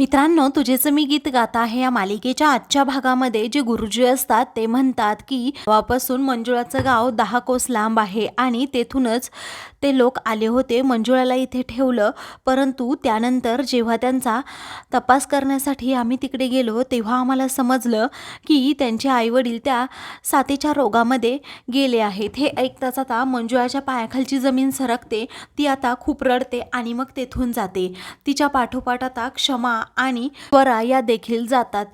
मित्रांनो तुझेचं मी गीत गात आहे या मालिकेच्या आजच्या भागामध्ये जे गुरुजी असतात ते म्हणतात की वापासून मंजुळाचं गाव दहा कोस लांब आहे आणि तेथूनच ते लोक आले होते मंजुळाला इथे ठेवलं. परंतु त्यानंतर जेव्हा त्यांचा तपास करण्यासाठी आम्ही तिकडे गेलो तेव्हा आम्हाला समजलं की त्यांचे आईवडील त्या साथीच्या रोगामध्ये गेले आहेत. हे ऐकताच आता मंजुळाच्या पायाखालची जमीन सरकते ती आता खूप रडते आणि मग तेथून जाते. तिच्या पाठोपाठ आता क्षमा आणि वरा या देखील जातात.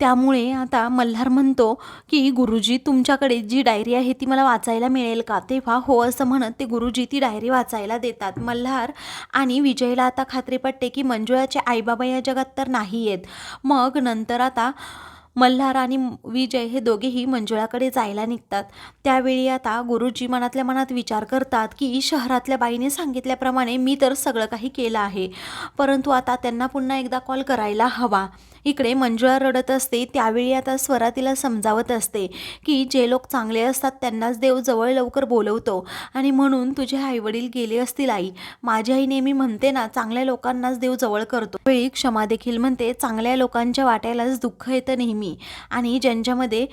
त्यामुळे आता मल्हार म्हणतो की गुरुजी तुमच्याकडे जी डायरी आहे ती मला वाचायला मिळेल का? तेव्हा हो असं म्हणत ते गुरुजी ती डायरी वाचायला देतात. मल्हार आणि विजयला आता खात्री पटते की मंजुळाचे आईबाबा या जगात तर नाही आहेत मग नंतर आता मल्हार आणि विजय हे दोघेही मंजुळाकडे जायला निघतात. त्यावेळी आता गुरुजी मनातल्या मनात विचार करतात की शहरातल्या बाईने सांगितल्याप्रमाणे मी तर सगळं काही केलं आहे. परंतु आता त्यांना पुन्हा एकदा कॉल करायला हवा. इकडे मंजुळा रडत असते त्यावेळी आता स्वरा तिला समजावत असते की जे लोक चांगले असतात त्यांनाच देव जवळ लवकर बोलवतो. आणि म्हणून तुझे आईवडील गेले असतील आई. माझी आई नेहमी म्हणते ना चांगल्या लोकांनाच देव जवळ करतो. वेळी क्षमा देखील म्हणते चांगल्या लोकांच्या वाट्यालाच दुःख येतं नेहमी. आणि ज्यांच्यामध्ये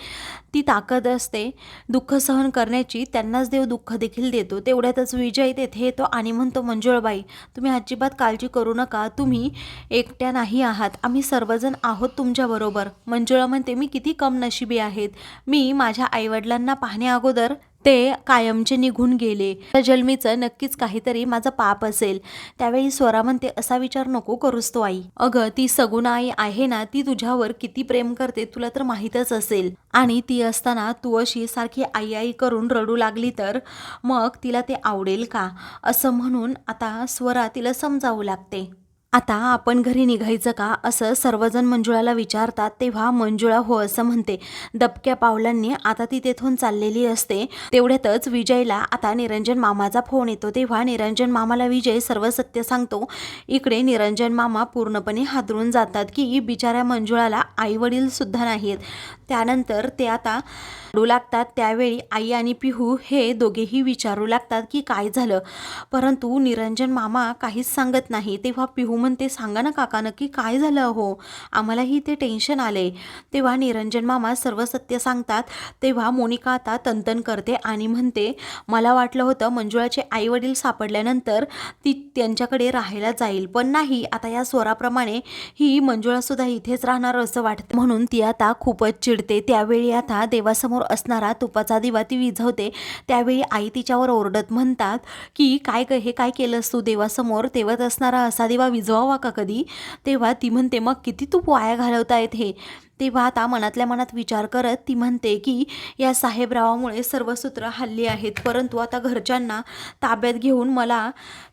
ती ताकद असते दुःख सहन करण्याची त्यांनाच देव दुःख देखील देतो. तेवढ्यातच विजय तेथे येतो आणि म्हणतो मंजुळबाई तुम्ही अजिबात काळजी करू नका. तुम्ही एकट्या नाही आहात. आम्ही सर्वजण आहोत तुमच्याबरोबर. मंजुळा म्हणते मी किती कम नशिबी आहेत. मी माझ्या आईवडिलांना पाहण्या अगोदर ते कायमचे निघून गेले. त्या जन्मीचं नक्कीच काहीतरी माझं पाप असेल. त्यावेळी स्वरा म्हणते असा विचार नको करूस तो आई. अगं ती सगुण आई आहे ना ती तुझ्यावर किती प्रेम करते तुला तर माहीतच असेल. आणि ती असताना तू अशी सारखी आई आई करून रडू लागली तर मग तिला ते आवडेल का? असं म्हणून आता स्वरा तिला समजावू लागते. आता आपण घरी निघायचं का असं सर्वजण मंजुळाला विचारतात तेव्हा मंजुळा हो असं म्हणते. दबक्या पावलांनी आता ती तेथून चाललेली असते. तेवढ्यातच विजयला आता निरंजन मामाचा फोन येतो. तेव्हा निरंजन मामाला विजय सर्व सत्य सांगतो. इकडे निरंजन मामा पूर्णपणे हादरून जातात की बिचाऱ्या मंजुळाला आई वडील सुद्धा नाहीत त्यानंतर ते आता रडू लागतात. त्यावेळी आई आणि पिहू हे दोघेही विचारू लागतात की काय झालं? परंतु निरंजन मामा काहीच सांगत नाही. तेव्हा पिहू म्हणते सांगा ना काका नक्की काय झालं हो आम्हालाही ते टेन्शन आले तेव्हा निरंजन मामा सर्व सत्य सांगतात. तेव्हा मोनिका आता तंतन करते आणि म्हणते मला वाटलं होतं मंजुळाचे आई वडील सापडल्यानंतर ती त्यांच्याकडे राहायला जाईल. पण नाही आता या स्वराप्रमाणे ही मंजुळासुद्धा इथेच राहणार असं वाटतं. म्हणून ती आता खूपच चिडते. त्यावेळी आता देवासमोर असणारा तुपाचा दिवा ती विझवते. त्यावेळी आई तिच्यावर ओरडत म्हणतात की काय हे काय केलंस तू देवासमोर? तेवत असणारा असा दिवा विझवावा का कधी? तेव्हा ती म्हणते मग किती तूप वाया घालवतायत हे तेव्हा आता मनातल्या मनात विचार करत ती म्हणते की या साहेबरावामुळे सर्व सूत्र हल्ली आहेत. परंतु आता घरच्यांना ताब्यात घेऊन मला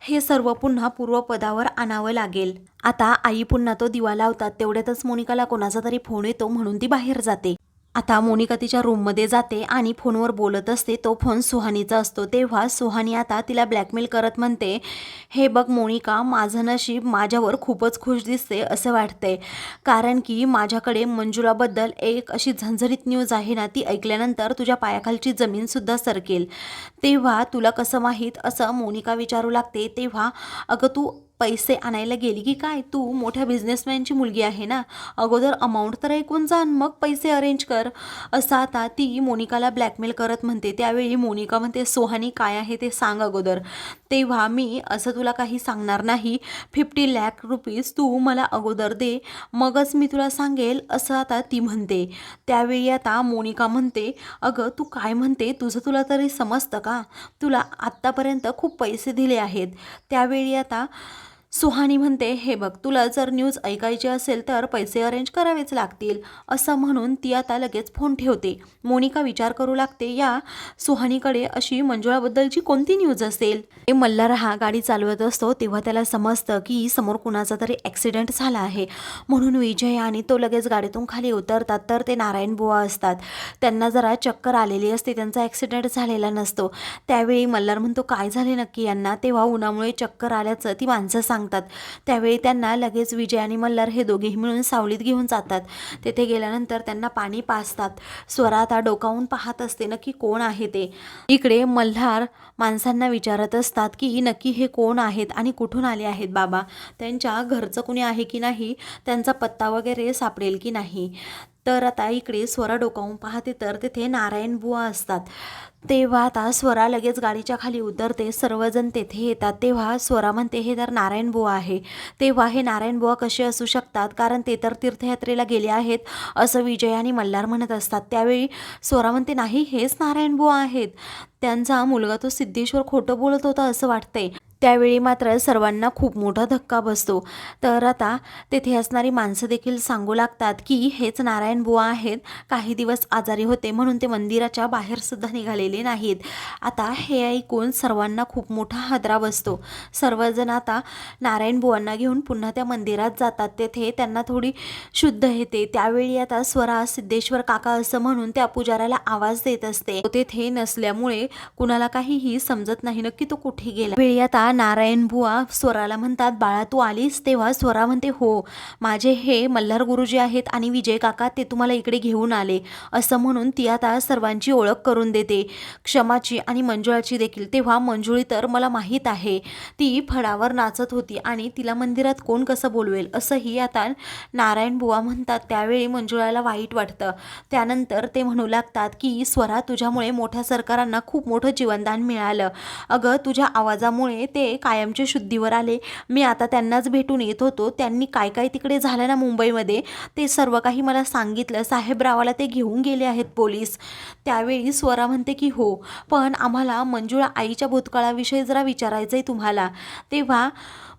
हे सर्व पुन्हा पूर्वपदावर आणावं लागेल. आता आई पुन्हा तो दिवा लावतात. तेवढ्यातच मोनिकाला कोणाचा तरी फोन येतो म्हणून ती बाहेर जाते. आता मोनिका तिच्या रूममध्ये जाते आणि फोनवर बोलत असते. तो फोन सुहानीचा असतो. तेव्हा सुहानी आता तिला ब्लॅकमेल करत म्हणते हे बघ मोनिका माझं नशीब माझ्यावर खूपच खुश दिसते असं वाटतंय. कारण की माझ्याकडे मंजुलाबद्दल एक अशी झंझरीत न्यूज आहे ना ती ऐकल्यानंतर तुझ्या पायाखालची जमीनसुद्धा सरकेल. तेव्हा तुला कसं माहीत असं मोनिका विचारू लागते. तेव्हा अगं तू पैसे आणायला गेली की काय? तू मोठ्या बिझनेसमॅनची मुलगी आहे ना? अगोदर अमाऊंट तर ऐकून जा मग पैसे अरेंज कर. असं आता ती मोनिकाला ब्लॅकमेल करत म्हणते. त्यावेळी मोनिका म्हणते सोहानी काय आहे ते सांग अगोदर. तेव्हा मी असं तुला काही सांगणार नाही. फिफ्टी लॅक रुपीज तू मला अगोदर दे. मगच मी तुला सांगेल असं आता ती म्हणते. त्यावेळी आता मोनिका म्हणते अगं तू काय म्हणते? तुझं तुला तरी समजतं का? तुला आत्तापर्यंत खूप पैसे दिले आहेत. त्यावेळी आता सुहानी म्हणते हे बघ तुला जर न्यूज ऐकायची असेल तर पैसे अरेंज करावेच लागतील. असं म्हणून ती आता लगेच फोन ठेवते. मोनिका विचार करू लागते या सुहानीकडे अशी मंजुळाबद्दलची कोणती न्यूज असेल? हे मल्हार हा गाडी चालवत असतो तेव्हा त्याला समजतं की समोर कुणाचा तरी ॲक्सिडेंट झाला आहे. म्हणून विजय आणि तो लगेच गाडीतून खाली उतरतात तर ते नारायण बुवा असतात. त्यांना जरा चक्कर आलेली असते त्यांचा ॲक्सिडेंट झालेला नसतो. त्यावेळी मल्हार म्हणतो काय झाले नक्की यांना? तेव्हा उन्हामुळे चक्कर आल्याचं ती माणसं सांग सांगतात. त्यावेळी त्यांना लगेच विजय आणि मल्हार हे दोघेही मिळून सावलीत घेऊन जातात. तेथे गेल्यानंतर त्यांना पाणी पाजतात. स्वरा आता डोकावून पाहत असते नक्की कोण आहे ते. इकडे मल्हार माणसांना विचारत असतात की नक्की हे कोण आहेत आणि कुठून आले आहेत बाबा? त्यांच्या घरचं कुणी आहे की नाही? त्यांचा पत्ता वगैरे सापडेल की नाही? तर आता इकडे स्वरा डोकावून पाहते तर तिथे नारायण बुवा असतात. तेव्हा आता स्वरा लगेच गाडीच्या खाली उतरते सर्वजण तेथे येतात. तेव्हा स्वरा म्हणते हे तर नारायण बुवा आहे. तेव्हा हे नारायण बुवा कसे असू शकतात? कारण ते तर तीर्थयात्रेला गेले आहेत असं विजय आणि मल्हार म्हणत असतात. त्यावेळी स्वरा म्हणते नाही हेच नारायण बुवा आहेत. त्यांचा मुलगा तो सिद्धेश्वर खोटं बोलत होता असं वाटतंय. त्यावेळी मात्र सर्वांना खूप मोठा धक्का बसतो. तर आता तेथे असणारी माणसं देखील सांगू लागतात की हेच नारायण बुवा आहेत. काही दिवस आजारी होते म्हणून ते मंदिराच्या बाहेर सुद्धा निघालेले नाहीत. आता हे ऐकून सर्वांना खूप मोठा हादरा बसतो. सर्वजण आता नारायण बुवांना घेऊन पुन्हा त्या मंदिरात जातात. तेथे त्यांना थोडी शुद्ध येते. त्यावेळी आता स्वरा सिद्धेश्वर काका असं म्हणून त्या पुजाऱ्याला आवाज देत असते. तेथे नसल्यामुळे कुणाला काहीही समजत नाही. नक्की तो कुठे गेला? वेळी आता नारायण बुवा स्वराला म्हणतात बाळा तू आलीस तेव्हा स्वरा म्हणते हो माझे हे मल्हार गुरुजी आहेत आणि विजय काका ते तुम्हाला इकडे घेऊन आले. असं म्हणून ती आता सर्वांची ओळख करून देते. क्षमाची आणि मंजुळाची देखील. तेव्हा मंजुळी तर मला माहीत आहे. ती फळावर नाचत होती आणि तिला मंदिरात कोण कसं बोलवेल असंही आता नारायण बुवा म्हणतात. त्यावेळी मंजुळाला वाईट वाटतं. त्यानंतर ते म्हणू लागतात की स्वरा तुझ्यामुळे मोठ्या सरकारांना खूप मोठं जीवनदान मिळालं. अगं तुझ्या आवाजामुळे ते कायमचे शुद्धीवर आले. मी आता त्यांनाच भेटून येत होतो. त्यांनी काय काय तिकडे झालं ना मुंबईमध्ये? ते सर्व काही मला सांगितलं. साहेबरावाला ते घेऊन गेले आहेत पोलीस. त्यावेळी स्वरा म्हणते की हो पण आम्हाला मंजुळा आईच्या भूतकाळाविषयी जरा विचारायचं आहे तुम्हाला. तेव्हा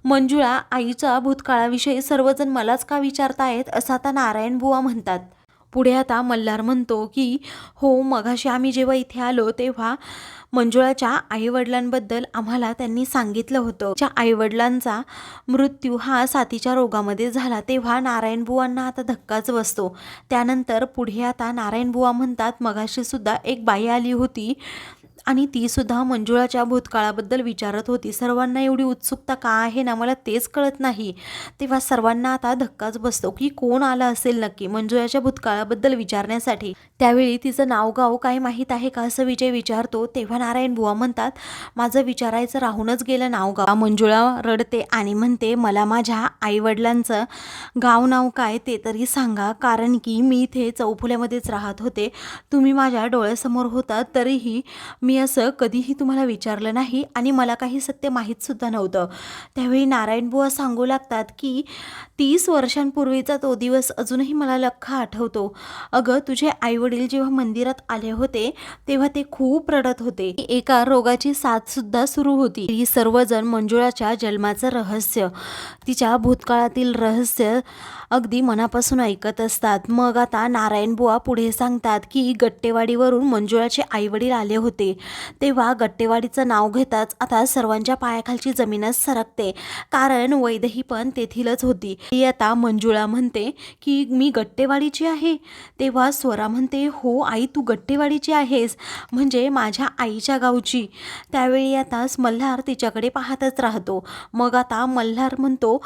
मंजुळा आईच्या भूतकाळाविषयी सर्वजण मलाच का विचारतायत? असं आता नारायण बुवा म्हणतात. पुढे आता मल्हार म्हणतो की हो मगाशी आम्ही जेव्हा इथे आलो तेव्हा मंजुळाच्या आईवडिलांबद्दल आम्हाला त्यांनी सांगितलं होतं. त्या आईवडिलांचा मृत्यू हा साथीच्या रोगामध्ये झाला तेव्हा नारायण बुवांना आता धक्काच बसतो. त्यानंतर पुढे आता नारायण बुवा म्हणतात मगाशी सुद्धा एक बाई आली होती आणि ती सुद्धा मंजुळाच्या भूतकाळाबद्दल विचारत होती. सर्वांना एवढी उत्सुकता का आहे ना मला तेच कळत नाही. तेव्हा सर्वांना आता धक्काच बसतो की कोण आला असेल नक्की मंजुळाच्या भूतकाळाबद्दल विचारण्यासाठी. त्यावेळी तिचं नाव गाव काय माहीत आहे का असं विजय विचारतो. तेव्हा नारायण बुवा म्हणतात माझं विचारायचं राहूनच गेलं नाव गाव मंजुळा रडते आणि म्हणते मला माझ्या आईवडिलांचं गाव नाव काय ते तरी सांगा. कारण की मी इथे चौफुल्यामध्येच राहत होते. तुम्ही माझ्या डोळ्यासमोर होता तरीही मी असं कधीही तुम्हाला विचारलं नाही आणि मला काही सत्य माहीतसुद्धा नव्हतं. त्यावेळी नारायण बुवा सांगू लागतात की तीस वर्षांपूर्वीचा तो दिवस अजूनही मला लख्खा आठवतो. अगं तुझे आईवडील जेव्हा मंदिरात आले होते तेव्हा ते खूप रडत होते. एका रोगाची साथसुद्धा सुरू होती. ही सर्वजण मंजुळाच्या जन्माचं रहस्य. तिच्या भूतकाळातील रहस्य अगदी मनापासून ऐकत असतात. मग आता नारायण बुवा पुढे सांगतात की गट्टेवाडीवरून मंजुळाचे आईवडील आले होते. तेव्हा गट्टेवाडीचं नाव घेताच आता सर्वांच्या पायाखालची जमीनच सरकते. कारण वैदही पण तेथीलच होती. ती आता मंजुळा म्हणते की मी गट्टेवाडीची आहे. तेव्हा स्वरा म्हणते हो आई तू गट्टेवाडीची आहेस. म्हणजे माझ्या आईच्या गावची. त्यावेळी आता मल्हार तिच्याकडे पाहतच राहतो. मग आता मल्हार म्हणतो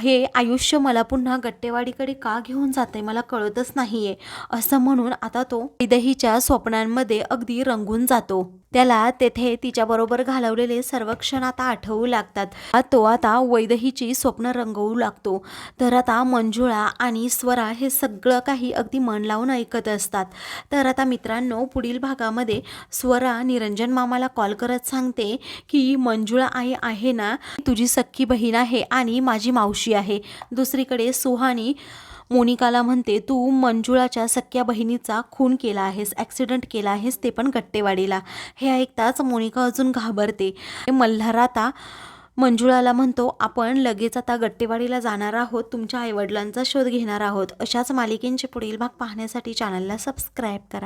हे आयुष्य मला पुन्हा गट्टेवाडीकडे का घेऊन जाते? मला कळतच नाहीये. असं म्हणून आता तो वैदहीच्या स्वप्नांमध्ये अगदी रंगून जातो. त्याला तेथे तिच्याबरोबर घालवलेले सर्व क्षण आता आठवू लागतात. तो आता वैदहीची स्वप्न रंगवू लागतो. तर आता मंजुळा आणि स्वरा हे सगळं काही अगदी मन लावून ऐकत असतात. तर आता मित्रांनो पुढील भागामध्ये स्वरा निरंजन मामाला कॉल करत सांगते की मंजुळा आई आहे ना? तुझी सख्खी बहीण आहे आणि माझी मावशी आहे. दुसरीकडे सुहानी मोनिकाला म्हणते तू मंजुळाच्या सख्या बहिणीचा खून केला आहेस ॲक्सिडेंट केला आहेस ते पण गट्टेवाडीला हे ऐकताच मोनिका अजून घाबरते. मल्हार आता मंजुळाला म्हणतो आपण लगेच आता गट्टेवाडीला जाणार आहोत तुमच्या आईवडिलांचा शोध घेणार आहोत. अशाच मालिकेंचे पुढील भाग पाहण्यासाठी चॅनलला सबस्क्राईब करा.